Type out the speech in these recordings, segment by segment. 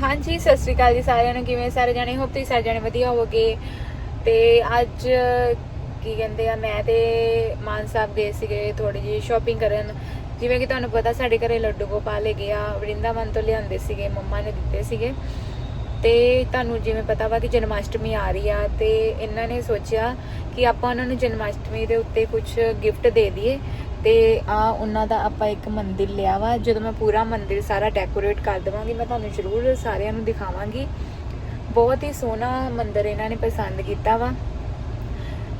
ਹਾਂਜੀ, ਸਤਿ ਸ਼੍ਰੀ ਅਕਾਲ ਜੀ ਸਾਰਿਆਂ ਨੂੰ। ਕਿਵੇਂ ਸਾਰੇ ਜਾਣੇ? ਹੋਪ ਤੁਸੀਂ ਸਾਰੇ ਜਾਣੇ ਵਧੀਆ ਹੋਵੋਗੇ। ਤੇ ਅੱਜ, ਕੀ ਕਹਿੰਦੇ ਆ, ਮੈਂ ਤੇ ਮਾਨ ਸਾਹਿਬ ਗਏ ਸੀਗੇ ਥੋੜੀ ਜਿਹੀ ਸ਼ਾਪਿੰਗ ਕਰਨ। ਜਿਵੇਂ ਕਿ ਤੁਹਾਨੂੰ ਪਤਾ, ਸਾਡੇ ਘਰੇ ਲੱਡੂ ਗੋਪਾਲ ਹੈਗੇ ਆ। ਵਰਿੰਦਾਵਨ ਤੋਂ ਲਿਆਂਦੇ ਸੀਗੇ, ਮੰਮਾ ਨੇ ਦਿੱਤੇ ਸੀਗੇ। ਤੇ ਤੁਹਾਨੂੰ ਜਿਵੇਂ ਪਤਾ ਵਾ ਕਿ ਜਨਮਾਸ਼ਟਮੀ ਆ ਰਹੀ ਆ ਤੇ ਇਹਨਾਂ ਨੇ ਸੋਚਿਆ ਕਿ ਆਪਾਂ ਉਹਨਾਂ ਨੂੰ ਜਨਮਾਸ਼ਟਮੀ ਦੇ ਉੱਤੇ ਕੁਝ ਗਿਫਟ ਦੇ ਦਈਏ ਤੇ ਆ ਉਹਨਾਂ ਦਾ ਆਪਾਂ ਇੱਕ ਮੰਦਿਰ ਲਿਆ ਵਾ। ਜਦੋਂ ਮੈਂ ਪੂਰਾ ਮੰਦਿਰ ਸਾਰਾ ਡੈਕੋਰੇਟ ਕਰ ਦਵਾਂਗੀ, ਮੈਂ ਤੁਹਾਨੂੰ ਜ਼ਰੂਰ ਸਾਰਿਆਂ ਨੂੰ ਦਿਖਾਵਾਂਗੀ। ਬਹੁਤ ਹੀ ਸੋਹਣਾ ਮੰਦਿਰ ਇਹਨਾਂ ਨੇ ਪਸੰਦ ਕੀਤਾ ਵਾ।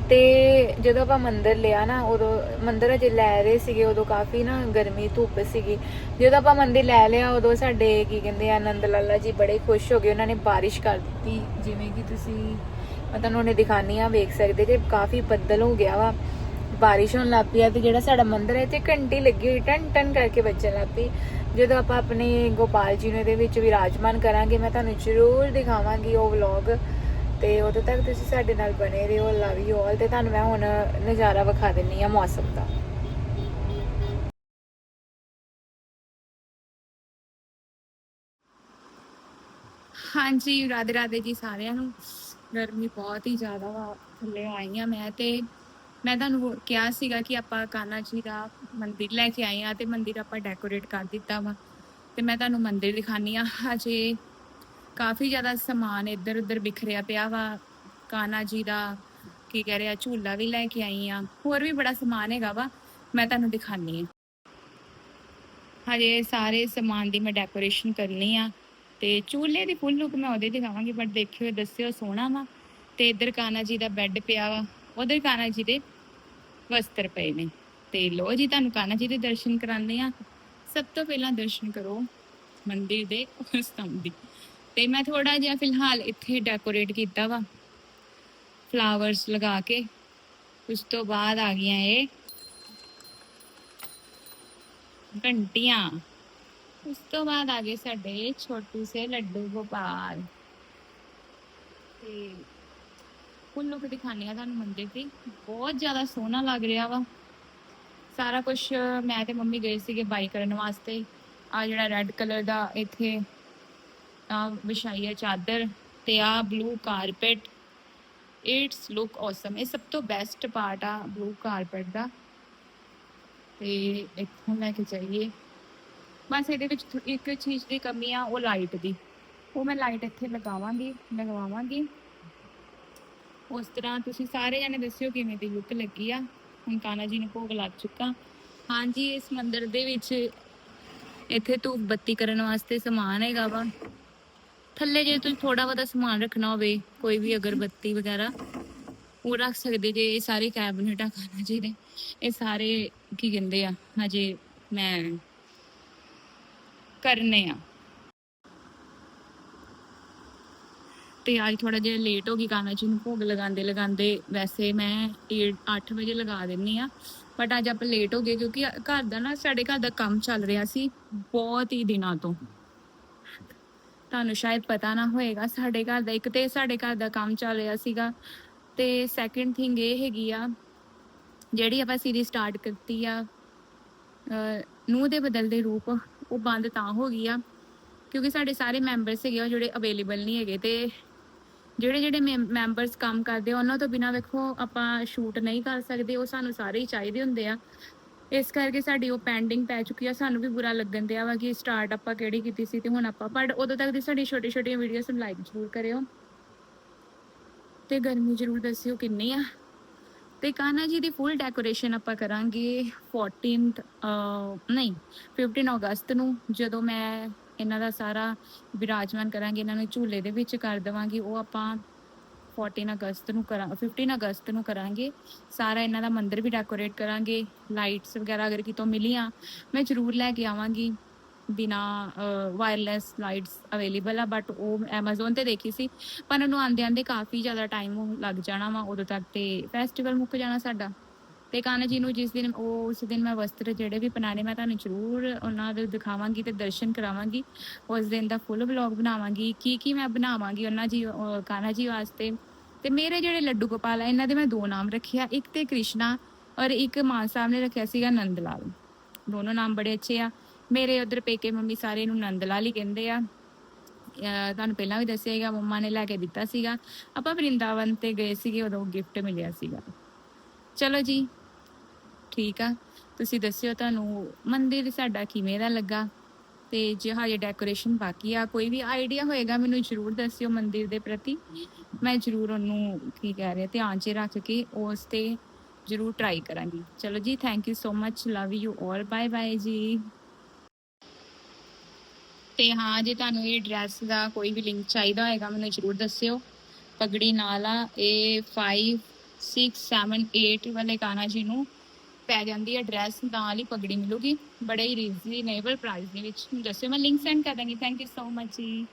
ਤੇ ਜਦੋਂ ਆਪਾਂ ਮੰਦਰ ਲਿਆ ਨਾ, ਉਦੋਂ ਮੰਦਰ ਅਜੇ ਲੈ ਰਹੇ ਸੀਗੇ, ਉਦੋਂ ਕਾਫੀ ਨਾ ਗਰਮੀ ਧੁੱਪ ਸੀਗੀ। ਜਦੋਂ ਆਪਾਂ ਮੰਦਰ ਲੈ ਲਿਆ, ਉਦੋਂ ਸਾਡੇ ਕੀ ਕਹਿੰਦੇ ਆ, ਆਨੰਦ ਲਾਲਾ ਜੀ ਬੜੇ ਖੁਸ਼ ਹੋ ਗਏ। ਉਹਨਾਂ ਨੇ ਬਾਰਿਸ਼ ਕਰ ਦਿੱਤੀ। ਜਿਵੇਂ ਕਿ ਤੁਸੀਂ, ਮੈਂ ਤੁਹਾਨੂੰ ਉਹਨੇ ਦਿਖਾਣੀ ਆ, ਵੇਖ ਸਕਦੇ ਜੇ ਕਾਫੀ ਬੱਦਲ ਹੋ ਗਿਆ ਵਾ। ਬਾਰਿਸ਼ ਹੋਣ ਲੱਗ ਪਈ ਆ ਤੇ ਜਿਹੜਾ ਸਾਡਾ ਮੰਦਰ ਹੈ ਤੇ ਘੰਟੀ ਲੱਗੀ ਹੋਈ ਟਨ ਟਨ ਕਰਕੇ ਵੱਜਣ ਲੱਗ ਪਈ। ਜਦੋਂ ਆਪਾਂ ਆਪਣੇ ਗੋਪਾਲ ਜੀ ਨੂੰ ਇਹਦੇ ਵਿੱਚ ਵਿਰਾਜਮਾਨ ਕਰਾਂਗੇ, ਮੈਂ ਤੁਹਾਨੂੰ ਜ਼ਰੂਰ ਦਿਖਾਵਾਂਗੀ ਉਹ ਵਲੌਗ ਤੇ ਉਦੋਂ ਤੱਕ ਤੁਸੀਂ ਸਾਡੇ ਨਾਲ ਬਣੇ ਰਹੋ ਲਵ ਯੂ ਆਲ ਤੇ ਤੁਹਾਨੂੰ ਮੈਂ ਹੁਣ ਨਜ਼ਾਰਾ ਵਿਖਾ ਦਿੰਨੀ ਆ ਮੌਸਮ ਦਾ। ਹਾਂਜੀ, ਰਾਧੇ ਰਾਧੇ ਜੀ ਸਾਰਿਆਂ ਨੂੰ। ਗਰਮੀ ਬਹੁਤ ਹੀ ਜ਼ਿਆਦਾ ਵਾ, ਥੱਲੇ ਆਈ ਆ ਮੈਂ ਤੇ ਮੈਂ ਤੁਹਾਨੂੰ ਕਿਹਾ ਸੀਗਾ ਕਿ ਆਪਾਂ ਕਾਨਾ ਜੀ ਦਾ ਮੰਦਿਰ ਲੈ ਕੇ ਆਏ ਆ ਤੇ ਮੰਦਿਰ ਆਪਾਂ ਡੈਕੋਰੇਟ ਕਰ ਦਿੱਤਾ ਵਾ। ਤੇ ਮੈਂ ਤੁਹਾਨੂੰ ਮੰਦਿਰ ਦਿਖਾਨੀ ਆ ਹਜੇ ਕਾਫੀ ਜ਼ਿਆਦਾ ਸਮਾਨ ਇੱਧਰ ਉੱਧਰ ਬਿਖਰਿਆ ਪਿਆ ਵਾ। ਕਾਨਾ ਜੀ ਦਾ ਕੀ ਕਹਿ ਰਿਹਾ, ਝੂਲਾ ਵੀ ਲੈ ਕੇ ਆਈ ਆ। ਹੋਰ ਵੀ ਬੜਾ ਸਮਾਨ ਹੈਗਾ ਵਾ, ਮੈਂ ਤੁਹਾਨੂੰ ਦਿਖਾਨੀ ਆ। ਹਜੇ ਸਾਰੇ ਸਮਾਨ ਦੀ ਮੈਂ ਡੈਕੋਰੇਸ਼ਨ ਕਰਨੀ ਆ ਤੇ ਝੂਲੇ ਦੀ ਫੁੱਲ ਲੁੱਕ ਮੈਂ ਉਹਦੇ ਦਿਖਾਵਾਂਗੀ ਬਟ ਦੇਖਿਓ, ਦੱਸਿਓ ਸੋਹਣਾ ਵਾ। ਤੇ ਇੱਧਰ ਕਾਨਾ ਜੀ ਦਾ ਬੈੱਡ ਪਿਆ ਵਾ, ਉਧਰ ਕਾਨਾ ਜੀ ਦੇ ਵਸਤਰ ਪਏ ਨੇ। ਤੇ ਲੋ ਜੀ, ਤੁਹਾਨੂੰ ਕਾਨਾ ਜੀ ਦੇ ਦਰਸ਼ਨ ਕਰਾਉਂਦੇ ਆ। ਸਭ ਤੋਂ ਪਹਿਲਾਂ ਦਰਸ਼ਨ ਕਰੋ ਮੰਦਿਰ ਦੇ ਸਤੰਭ ਦੀ। ਤੇ ਮੈਂ ਥੋੜਾ ਜਿਹਾ ਫਿਲਹਾਲ ਇੱਥੇ ਡੈਕੋਰੇਟ ਕੀਤਾ ਵਾ ਫਲਾਵਰਸ ਲਗਾ ਕੇ। ਉਸ ਤੋਂ ਬਾਅਦ ਆ ਗਈਆਂ ਇਹ ਘੰਟੀਆਂ। ਉਸ ਤੋਂ ਬਾਅਦ ਆ ਗਏ ਸਾਡੇ ਛੋਟੂ ਸੇ ਲੱਡੂ ਗੋਪਾਲ। ਤੇ ਫੁੱਲ ਲੁੱਕ ਦਿਖਾਣੀ ਆ ਤੁਹਾਨੂੰ ਮੰਦਿਰ ਦੀ। ਬਹੁਤ ਜ਼ਿਆਦਾ ਸੋਹਣਾ ਲੱਗ ਰਿਹਾ ਵਾ। ਸਾਰਾ ਕੁਝ ਮੈਂ ਤੇ ਮੰਮੀ ਗਏ ਸੀਗੇ ਬਾਈ ਕਰਨ ਵਾਸਤੇ। ਆ ਜਿਹੜਾ ਰੈੱਡ ਕਲਰ ਦਾ ਇੱਥੇ ਆ ਵਿਛਾਈ ਹੈ ਚਾਦਰ ਤੇ ਆ blue carpet it's look awesome ਇਹ ਸਭ ਤੋਂ ਬੈਸਟ ਪਾਰਟ ਆ ਬਲੂ ਕਾਰਪੈਟ ਦਾ। ਤੇ ਇੱਥੋਂ ਲੈ ਕੇ ਜਾਈਏ। ਬਸ ਇਹਦੇ ਵਿੱਚ ਇੱਕ ਚੀਜ਼ ਦੀ ਕਮੀ ਆ, ਉਹ ਲਾਈਟ ਦੀ। ਉਹ ਮੈਂ ਲਾਈਟ ਇੱਥੇ ਲਗਾਵਾਂਗੀ, ਲਗਵਾਵਾਂਗੀ। ਉਸ ਤਰ੍ਹਾਂ ਤੁਸੀਂ ਸਾਰੇ ਜਣੇ ਦੱਸਿਓ ਕਿਵੇਂ ਦੀ ਲੁੱਕ ਲੱਗੀ ਆ। ਹੁਣ ਕਾਨਾ ਜੀ ਨੂੰ ਭੋਗ ਲੱਗ ਚੁੱਕਾ। ਹਾਂਜੀ, ਇਸ ਮੰਦਿਰ ਦੇ ਵਿੱਚ ਇੱਥੇ ਧੂਪ ਬੱਤੀ ਕਰਨ ਵਾਸਤੇ ਸਮਾਨ ਹੈਗਾ ਵਾ। ਥੱਲੇ ਜੇ ਤੁਸੀਂ ਥੋੜਾ ਬਹੁਤਾ ਸਮਾਨ ਰੱਖਣਾ ਹੋਵੇ, ਕੋਈ ਵੀ ਅਗਰਬੱਤੀ ਵਗੈਰਾ, ਉਹ ਰੱਖ ਸਕਦੇ ਜੇ, ਇਹ ਸਾਰੇ ਕੈਬਨਿਟ ਆ ਖਾਣਾ ਜੀ ਦੇ ਇਹ ਸਾਰੇ ਕੀ ਕਹਿੰਦੇ ਆ, ਹਜੇ ਮੈਂ ਕਰਨੇ ਆ। ਤੇ ਅੱਜ ਥੋੜਾ ਜਿਹਾ ਲੇਟ ਹੋ ਗਈ ਕਾਨਾ ਜੀ ਨੂੰ ਭੋਗ ਲਗਾਉਂਦੇ ਲਗਾਉਂਦੇ ਵੈਸੇ ਮੈਂ 8 ਵਜੇ ਲਗਾ ਦਿੰਨੀ ਆ ਬਟ ਅੱਜ ਆਪਾਂ ਲੇਟ ਹੋ ਗਏ ਕਿਉਂਕਿ ਘਰ ਦਾ ਨਾ, ਸਾਡੇ ਘਰ ਦਾ ਕੰਮ ਚੱਲ ਰਿਹਾ ਸੀ ਬਹੁਤ ਹੀ ਦਿਨਾਂ ਤੋਂ। ਤੁਹਾਨੂੰ ਸ਼ਾਇਦ ਪਤਾ ਨਾ ਹੋਏਗਾ ਸਾਡੇ ਘਰ ਦਾ ਇੱਕ ਤੇ ਸਾਡੇ ਘਰ ਦਾ ਕੰਮ ਚੱਲ ਰਿਹਾ ਸੀਗਾ ਤੇ ਸੈਕੰਡ ਥਿੰਗ ਇਹ ਹੈਗੀ ਆ ਜਿਹੜੀ ਆਪਾਂ ਸੀਰੀਜ਼ ਸਟਾਰਟ ਕੀਤੀ ਆ ਨੂੰ ਦੇ ਬਦਲਦੇ ਰੂਪ ਉਹ ਬੰਦ ਤਾਂ ਹੋ ਗਈ ਆ ਕਿਉਂਕਿ ਸਾਡੇ ਸਾਰੇ ਮੈਂਬਰ ਸੀਗੇ ਉਹ ਜਿਹੜੇ ਅਵੇਲੇਬਲ ਨਹੀਂ ਹੈਗੇ ਤੇ ਜਿਹੜੇ ਜਿਹੜੇ ਮੈਂਬਰਸ ਕੰਮ ਕਰਦੇ ਆ, ਉਹਨਾਂ ਤੋਂ ਬਿਨਾ ਵੇਖੋ ਆਪਾਂ ਸ਼ੂਟ ਨਹੀਂ ਕਰ ਸਕਦੇ ਉਹ ਸਾਨੂੰ ਸਾਰੇ ਹੀ ਚਾਹੀਦੇ ਹੁੰਦੇ ਆ। ਇਸ ਕਰਕੇ ਸਾਡੀ ਉਹ ਪੈਂਡਿੰਗ ਪੈ ਚੁੱਕੀ ਆ, ਸਾਨੂੰ ਵੀ ਬੁਰਾ ਲੱਗਣ ਦਿਆ ਵਾ ਕਿ ਸਟਾਰਟ ਆਪਾਂ ਕਿਹੜੀ ਕੀਤੀ ਸੀ ਤੇ ਹੁਣ ਆਪਾਂ ਪਰ ਉਦੋਂ ਤੱਕ ਦੀ ਸਾਡੀ ਛੋਟੀ ਛੋਟੀਆਂ ਵੀਡੀਓਸ ਨੂੰ ਲਾਈਕ ਜ਼ਰੂਰ ਕਰਿਓ। ਤੇ ਗਰਮੀ ਜ਼ਰੂਰ ਦੱਸਿਓ ਕਿੰਨੀ ਆ। ਤੇ ਕਾਨਾ ਜੀ ਦੀ ਫੁੱਲ ਡੈਕੋਰੇਸ਼ਨ ਆਪਾਂ ਕਰਾਂਗੇ 14th ਨਹੀਂ 15 ਅਗਸਤ ਨੂੰ, ਜਦੋਂ ਮੈਂ ਇਹਨਾਂ ਦਾ ਸਾਰਾ ਵਿਰਾਜਮਾਨ ਕਰਾਂਗੇ, ਇਹਨਾਂ ਨੂੰ ਝੂਲੇ ਦੇ ਵਿੱਚ ਕਰ ਦੇਵਾਂਗੀ, ਉਹ ਆਪਾਂ 14 ਅਗਸਤ ਨੂੰ ਕਰਾਂ 15 ਅਗਸਤ ਨੂੰ ਕਰਾਂਗੇ। ਸਾਰਾ ਇਹਨਾਂ ਦਾ ਮੰਦਿਰ ਵੀ ਡੈਕੋਰੇਟ ਕਰਾਂਗੇ ਲਾਈਟਸ ਵਗੈਰਾ ਅਗਰ ਕਿਤੋਂ ਮਿਲੀਆਂ, ਮੈਂ ਜ਼ਰੂਰ ਲੈ ਕੇ ਆਵਾਂਗੀ। ਬਿਨਾ ਵਾਇਰਲੈਸ ਲਾਈਟਸ ਅਵੇਲੇਬਲ ਆ ਬਟ ਉਹ Amazon ਤੇ ਦੇਖੀ ਸੀ। ਪਰ ਉਹਨੂੰ ਆਂਦੇ ਆਂਦੇ ਕਾਫੀ ਜ਼ਿਆਦਾ ਟਾਈਮ ਲੱਗ ਜਾਣਾ ਵਾ, ਉਦੋਂ ਤੱਕ ਤੇ ਫੈਸਟੀਵਲ ਮੁੱਕ ਜਾਣਾ ਸਾਡਾ। ਤੇ ਕਾਨਾ ਜੀ ਨੂੰ ਜਿਸ ਦਿਨ, ਉਹ ਉਸ ਦਿਨ ਮੈਂ ਵਸਤਰ ਜਿਹੜੇ ਵੀ ਬਣਾਣੇ ਮੈਂ ਤੁਹਾਨੂੰ ਜ਼ਰੂਰ ਉਹਨਾਂ ਦੇ ਦਿਖਾਵਾਂਗੀ ਤੇ ਦਰਸ਼ਨ ਕਰਾਵਾਂਗੀ। ਉਸ ਦਿਨ ਦਾ ਫੁੱਲ ਵਲੌਗ ਬਣਾਵਾਂਗੀ, ਕੀ ਕੀ ਮੈਂ ਬਣਾਵਾਂਗੀ ਉਹਨਾਂ ਜੀ ਕਾਨਾ ਜੀ ਵਾਸਤੇ। ਤੇ ਮੇਰੇ ਜਿਹੜੇ ਲੱਡੂ ਗੋਪਾਲ ਆ, ਇਹਨਾਂ ਦੇ ਮੈਂ ਦੋ ਨਾਮ ਰੱਖਿਆ ਇੱਕ ਤੇ ਕ੍ਰਿਸ਼ਨਾ ਔਰ ਇੱਕ ਮਾਨ ਸਾਹਿਬ ਨੇ ਰੱਖਿਆ ਸੀਗਾ ਨੰਦ ਲਾਲ ਦੋਨੋਂ ਨਾਮ ਬੜੇ ਅੱਛੇ ਆ। ਮੇਰੇ ਉਧਰ ਪੇਕੇ ਮੰਮੀ ਸਾਰੇ ਨੂੰ ਨੰਦ ਲਾਲ ਹੀ ਕਹਿੰਦੇ ਆ। ਤੁਹਾਨੂੰ ਪਹਿਲਾਂ ਵੀ ਦੱਸਿਆ ਹੈਗਾ ਮੰਮਾ ਨੇ ਲੈ ਕੇ ਦਿੱਤਾ ਸੀਗਾ। ਆਪਾਂ ਵਰਿੰਦਾਵਨ ਤੇ ਗਏ ਸੀਗੇ, ਉਦੋਂ ਗਿਫਟ ਮਿਲਿਆ ਸੀਗਾ। ਚਲੋ ਜੀ ਠੀਕ ਆ। ਤੁਸੀਂ ਦੱਸਿਓ ਤੁਹਾਨੂੰ ਮੰਦਿਰ ਸਾਡਾ ਕਿਵੇਂ ਦਾ ਲੱਗਾ? ਤੇ ਜੇ ਹਜੇ ਡੈਕੋਰੇਸ਼ਨ ਬਾਕੀ ਆ, ਕੋਈ ਵੀ ਆਈਡੀਆ ਹੋਏਗਾ, ਮੈਨੂੰ ਜਰੂਰ ਦੱਸਿਓ ਮੰਦਿਰ ਦੇ ਪ੍ਰਤੀ। ਮੈਂ ਜਰੂਰ ਉਹਨੂੰ ਕੀ ਕਹਿ ਰਹੇ ਧਿਆਨ 'ਚ ਰੱਖ ਕੇ ਉਸ ਤੇ ਜਰੂਰ ਟਰਾਈ ਕਰਾਂਗੀ। ਚਲੋ ਜੀ thank you so much love you all bye bye ਜੀ। ਤੇ ਹਾਂ, ਜੇ ਤੁਹਾਨੂੰ ਇਹ ਡਰੈਸ ਦਾ ਕੋਈ ਵੀ ਲਿੰਕ ਚਾਹੀਦਾ ਹੋਏਗਾ, ਮੈਨੂੰ ਜਰੂਰ ਦੱਸਿਓ। ਪਗੜੀ ਨਾਲ ਆ ਇਹ 5 6 7 8 ਵਾਲੇ ਕਾਨਾ ਜੀ ਨੂੰ। ਪੈ ਜਾਂਦੀ ਹੈ ਡਰੈਸ ਨਾਲ ਹੀ ਪਗੜੀ ਮਿਲੂਗੀ। ਬੜੇ ਹੀ ਰੀਜ਼ਨੇਬਲ ਪ੍ਰਾਈਸ ਦੇ ਵਿੱਚ। ਦੱਸਿਓ, ਮੈਂ ਲਿੰਕ ਸੈਂਡ ਕਰ ਦਾਂਗੀ। ਥੈਂਕ ਯੂ ਸੋ ਮਚ ਜੀ।